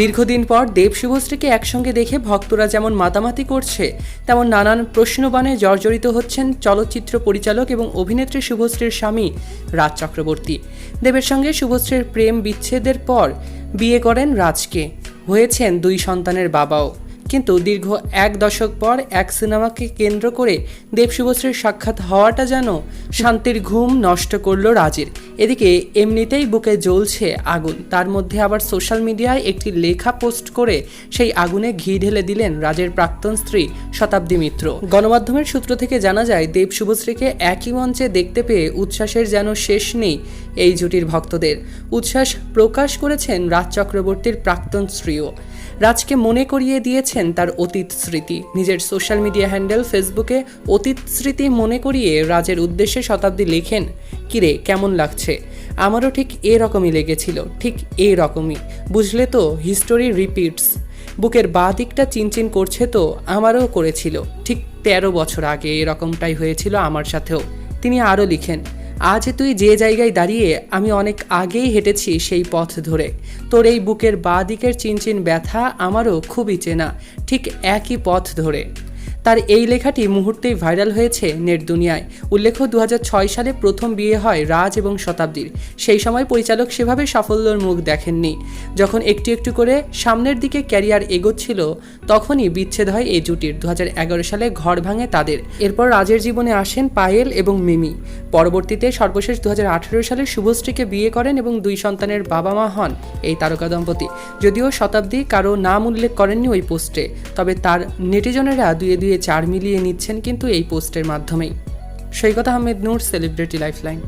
দীর্ঘদিন পর দেব শুভশ্রীকে একসঙ্গে দেখে ভক্তরা যেমন মাতামাতি করছে, তেমন নানান প্রশ্নবাণে জর্জরিত হচ্ছেন চলচ্চিত্র পরিচালক এবং অভিনেত্রী শুভশ্রীর স্বামী রাজ চক্রবর্তী। দেবের সঙ্গে শুভশ্রীর প্রেম বিচ্ছেদের পর বিয়ে করেন রাজকে। হয়েছেন দুই সন্তানের বাবাও। কিন্তু দীর্ঘ এক দশক পর এক সিনেমাকে কেন্দ্র করে দেব শুভশ্রীর সাক্ষাৎ হওয়াটা যেন শান্তির ঘুম নষ্ট করল রাজের। এদিকে এমনিতেই বুকে জ্বলছে আগুন। তার মধ্যে আবার সোশ্যাল মিডিয়ায় একটি লেখা পোস্ট করে সেই আগুনে ঘি ঢেলে দিলেন রাজের প্রাক্তন স্ত্রী শতাব্দী মিত্র। গণমাধ্যমের সূত্র থেকে জানা যায়, দেব শুভশ্রীকে একই মঞ্চে দেখতে পেয়ে উচ্ছ্বাসের যেন শেষ নেই এই জুটির ভক্তদের। উচ্ছ্বাস প্রকাশ করেছেন রাজ চক্রবর্তীর প্রাক্তন স্ত্রীও। রাজকে মনে করিয়ে দিয়েছেন তার অতীত স্মৃতি। নিজের সোশ্যাল মিডিয়া হ্যান্ডেল ফেসবুকে অতীত স্মৃতি মনে করিয়ে রাজের উদ্দেশ্যে শতাব্দী লেখেন, কিরে, কেমন লাগছে? আমারও ঠিক এরকমই লেগেছিল, ঠিক এরকমই। বুঝলে তো হিস্টোরি রিপিটস বুকের বাঁ দিকটা চিনচিন করছে তো, আমারও করেছিল। ঠিক তেরো বছর আগে এরকমটাই হয়েছিল আমার সাথেও। তিনি আরও লিখেন আজ তুই যে জায়গায় দাঁড়িয়ে আমি অনেক আগেই হেঁটেছি সেই পথ ধরে। তোর এই বুকের বাঁ দিকের চিনচিন ব্যথা আমারও খুবই চেনা, ঠিক একই পথ ধরে। তার এই লেখাটি মুহূর্তেই ভাইরাল হয়েছে নেট দুনিয়ায়। উল্লেখ্য দু হাজার ছয় সালে প্রথম বিয়ে হয় রাজ এবং শতাব্দীর। সেই সময় পরিচালক সেভাবে সাফল্যর মুখ দেখেননি। যখন একটু একটু করে সামনের দিকে ক্যারিয়ার এগোচ্ছিল, তখনই বিচ্ছেদ হয় এই জুটির। দুহাজার এগারো সালে ঘর ভাঙে তাদের। এরপর রাজের জীবনে আসেন পায়েল এবং মিমি। পরবর্তীতে সর্বশেষ দু হাজার আঠেরো সালে শুভশ্রীকে বিয়ে করেন এবং দুই সন্তানের বাবা মা হন এই তারকা দম্পতি। যদিও শতাব্দী কারও নাম উল্লেখ করেননি ওই পোস্টে, তবে তার নেটিজনেরা দুয়ে দুয়ে চার মিলিয়ে নিচ্ছেন কিন্তু এই পোস্টের মাধ্যমেই। Saikat Ahmed Noor celebrity lifeline